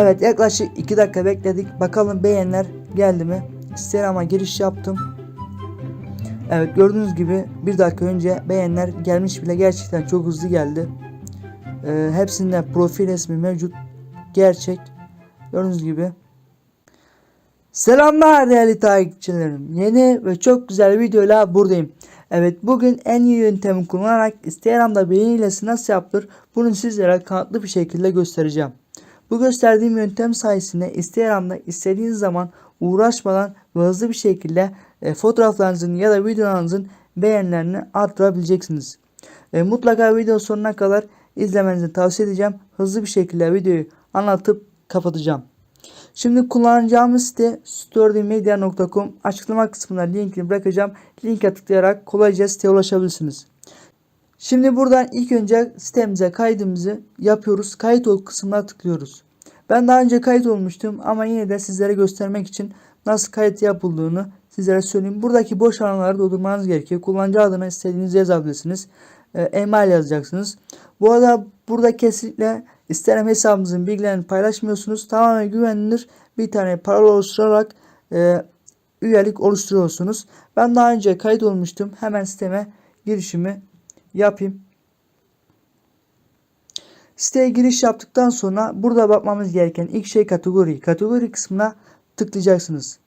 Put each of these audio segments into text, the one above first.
Evet yaklaşık 2 dakika bekledik. Bakalım beğeniler geldi mi? Instagram'a giriş yaptım. Evet gördüğünüz gibi bir dakika önce beğeniler gelmiş bile gerçekten çok hızlı geldi. Ee, hepsinde profil resmi mevcut. Gerçek. Gördüğünüz gibi. Selamlar değerli takipçilerim. Yeni ve çok güzel videoyla buradayım. Evet bugün en iyi yöntemi kullanarak Instagram'da beğeni nasıl yapılır bunu sizlere kanıtlı bir şekilde göstereceğim. Bu gösterdiğim yöntem sayesinde Instagram'da istediğiniz zaman uğraşmadan ve hızlı bir şekilde e, fotoğraflarınızın ya da videolarınızın beğenilerini arttırabileceksiniz. E, mutlaka video sonuna kadar izlemenizi tavsiye edeceğim. Hızlı bir şekilde videoyu anlatıp kapatacağım. Şimdi kullanacağımız site storymedia.com açıklama kısmına linkini bırakacağım. Linke tıklayarak kolayca siteye ulaşabilirsiniz. Şimdi buradan ilk önce sitemize kaydımızı yapıyoruz. Kayıt ol kısmına tıklıyoruz. Ben daha önce kayıt olmuştum ama yine de sizlere göstermek için nasıl kayıt yapıldığını sizlere söyleyeyim. Buradaki boş alanları doldurmanız gerekiyor. Kullanıcı adına istediğinizi yazabilirsiniz. E, email yazacaksınız. Bu arada burada kesinlikle Instagram hesabınızın bilgilerini paylaşmıyorsunuz. Tamamen güvenilir bir tane parola oluşturarak e, üyelik oluşturuyorsunuz. Ben daha önce kayıt olmuştum. Hemen siteme girişimi yapayım. Siteye giriş yaptıktan sonra burada bakmamız gereken ilk şey kategori. Kategori kısmına tıklayacaksınız.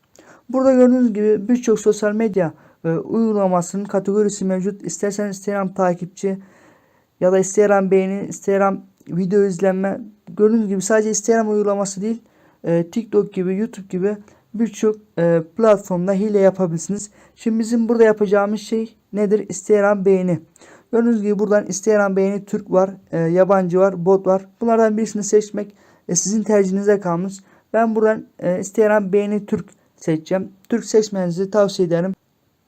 Burada gördüğünüz gibi birçok sosyal medya e, uygulamasının kategorisi mevcut. İsterseniz Instagram takipçi ya da Instagram beğeni, Instagram video izlenme. Gördüğünüz gibi sadece Instagram uygulaması değil, e, TikTok gibi, YouTube gibi birçok e, platformda hile yapabilirsiniz. Şimdi bizim burada yapacağımız şey nedir? Instagram beğeni. Gördüğünüz gibi buradan Instagram beğeni Türk var, e, yabancı var, bot var. Bunlardan birisini seçmek e, sizin tercihinize kalmış. Ben buradan e, Instagram beğeni Türk seçeceğim. Türk seçmenizi tavsiye ederim.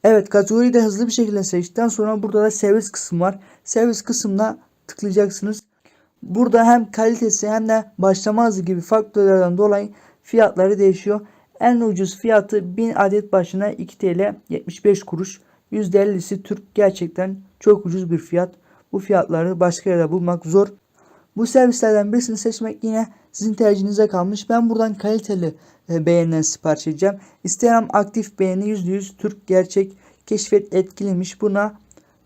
Evet kategoriyi de hızlı bir şekilde seçtikten sonra burada da servis kısmı var. Servis kısmına tıklayacaksınız. Burada hem kalitesi hem de başlama hızı gibi faktörlerden dolayı fiyatları değişiyor. En ucuz fiyatı 1000 adet başına 2 TL 75 kuruş. %50'si Türk gerçekten çok ucuz bir fiyat. Bu fiyatları başka yerde bulmak zor. Bu servislerden birisini seçmek yine sizin tercihinize kalmış. Ben buradan kaliteli e, beğenilen sipariş edeceğim. Instagram aktif beğeni %100 Türk gerçek keşfet etkiliymiş. Buna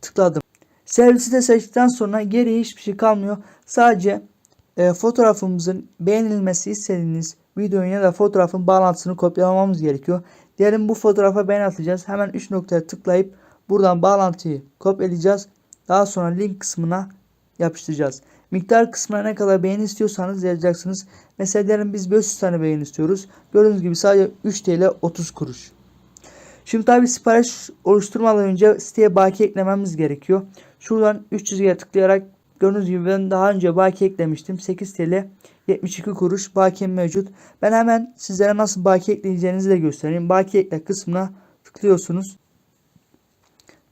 tıkladım. Servisi de seçtikten sonra geriye hiçbir şey kalmıyor. Sadece e, fotoğrafımızın beğenilmesi istediğiniz videonun ya da fotoğrafın bağlantısını kopyalamamız gerekiyor. Diyelim bu fotoğrafa beğen atacağız. Hemen 3 noktaya tıklayıp buradan bağlantıyı kopyalayacağız. Daha sonra link kısmına yapıştıracağız. Miktar kısmına ne kadar beğeni istiyorsanız yazacaksınız. Mesela diyelim biz 500 tane beğeni istiyoruz. Gördüğünüz gibi sadece 3 TL 30 kuruş. Şimdi tabi sipariş oluşturmadan önce siteye bakiye eklememiz gerekiyor. Şuradan 300'e tıklayarak gördüğünüz gibi ben daha önce bakiye eklemiştim. 8 TL 72 kuruş bakiye mevcut. Ben hemen sizlere nasıl bakiye ekleyeceğinizi de göstereyim. Bakiye ekle kısmına tıklıyorsunuz.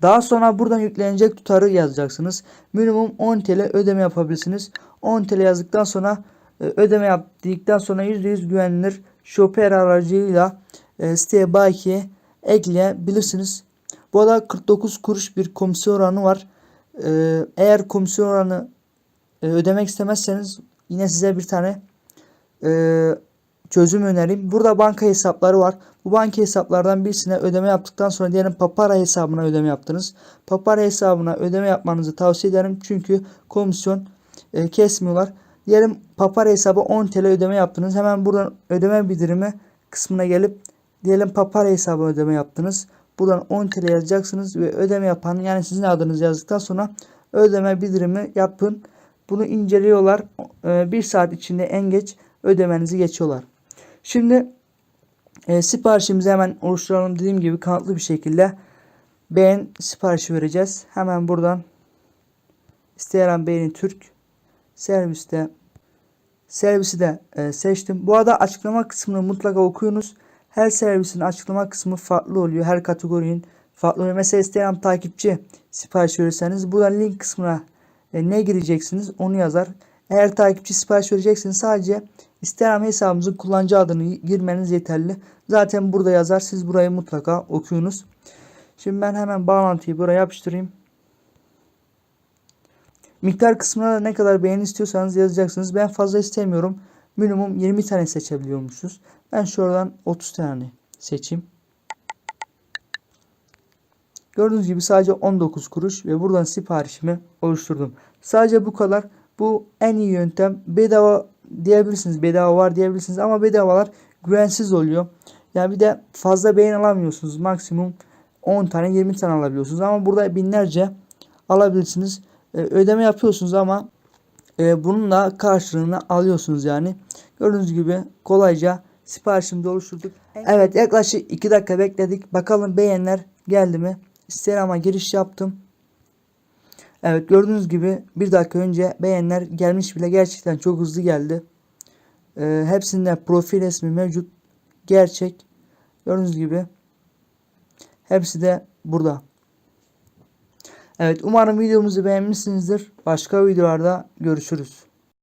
Daha sonra buradan yüklenecek tutarı yazacaksınız. Minimum 10 TL ödeme yapabilirsiniz. 10 TL yazdıktan sonra e, ödeme yaptıktan sonra %100 güvenilir Shopper aracıyla e, siteye bakiye ekleyebilirsiniz. Bu arada 49 kuruş bir komisyon oranı var. E, eğer komisyon oranı ödemek istemezseniz yine size bir tane çözüm önereyim. Burada banka hesapları var. Bu banka hesaplardan birisine ödeme yaptıktan sonra diyelim Papara hesabına ödeme yaptınız. Papara hesabına ödeme yapmanızı tavsiye ederim. Çünkü komisyon e, kesmiyorlar. Diyelim Papara hesabı 10 TL ödeme yaptınız. Hemen buradan ödeme bildirimi kısmına gelip diyelim Papara hesabı ödeme yaptınız. Buradan 10 TL yazacaksınız ve ödeme yapan yani sizin adınızı yazdıktan sonra ödeme bildirimi yapın. Bunu inceliyorlar. E, bir saat içinde en geç ödemenizi geçiyorlar. Şimdi e, siparişimizi hemen oluşturalım. Dediğim gibi kanıtlı bir şekilde beğen siparişi vereceğiz. Hemen buradan Instagram beğeni Türk serviste servisi de e, seçtim. Bu arada açıklama kısmını mutlaka okuyunuz. Her servisin açıklama kısmı farklı oluyor. Her kategorinin farklı oluyor. Mesela Instagram takipçi sipariş verirseniz buradan link kısmına e, ne gireceksiniz onu yazar. Eğer takipçi sipariş vereceksiniz sadece Instagram hesabımızın kullanıcı adını girmeniz yeterli. Zaten burada yazar. Siz burayı mutlaka okuyunuz. Şimdi ben hemen bağlantıyı buraya yapıştırayım. Miktar kısmına ne kadar beğeni istiyorsanız yazacaksınız. Ben fazla istemiyorum. Minimum 20 tane seçebiliyormuşuz. Ben şuradan 30 tane seçeyim. Gördüğünüz gibi sadece 19 kuruş ve buradan siparişimi oluşturdum. Sadece bu kadar. Bu en iyi yöntem. Bedava diyebilirsiniz. Bedava var diyebilirsiniz ama bedavalar güvensiz oluyor. Yani bir de fazla beğen alamıyorsunuz. Maksimum 10 tane 20 tane alabiliyorsunuz. Ama burada binlerce alabilirsiniz. Ee, ödeme yapıyorsunuz ama e, bunun da karşılığını alıyorsunuz yani. Gördüğünüz gibi kolayca siparişimi de oluşturduk. Evet yaklaşık 2 dakika bekledik. Bakalım beğenler geldi mi? Instagram'a giriş yaptım. Evet gördüğünüz gibi bir dakika önce beğenler gelmiş bile gerçekten çok hızlı geldi. Ee, hepsinde profil resmi mevcut. Gerçek. Gördüğünüz gibi hepsi de burada. Evet umarım videomuzu beğenmişsinizdir. Başka videolarda görüşürüz.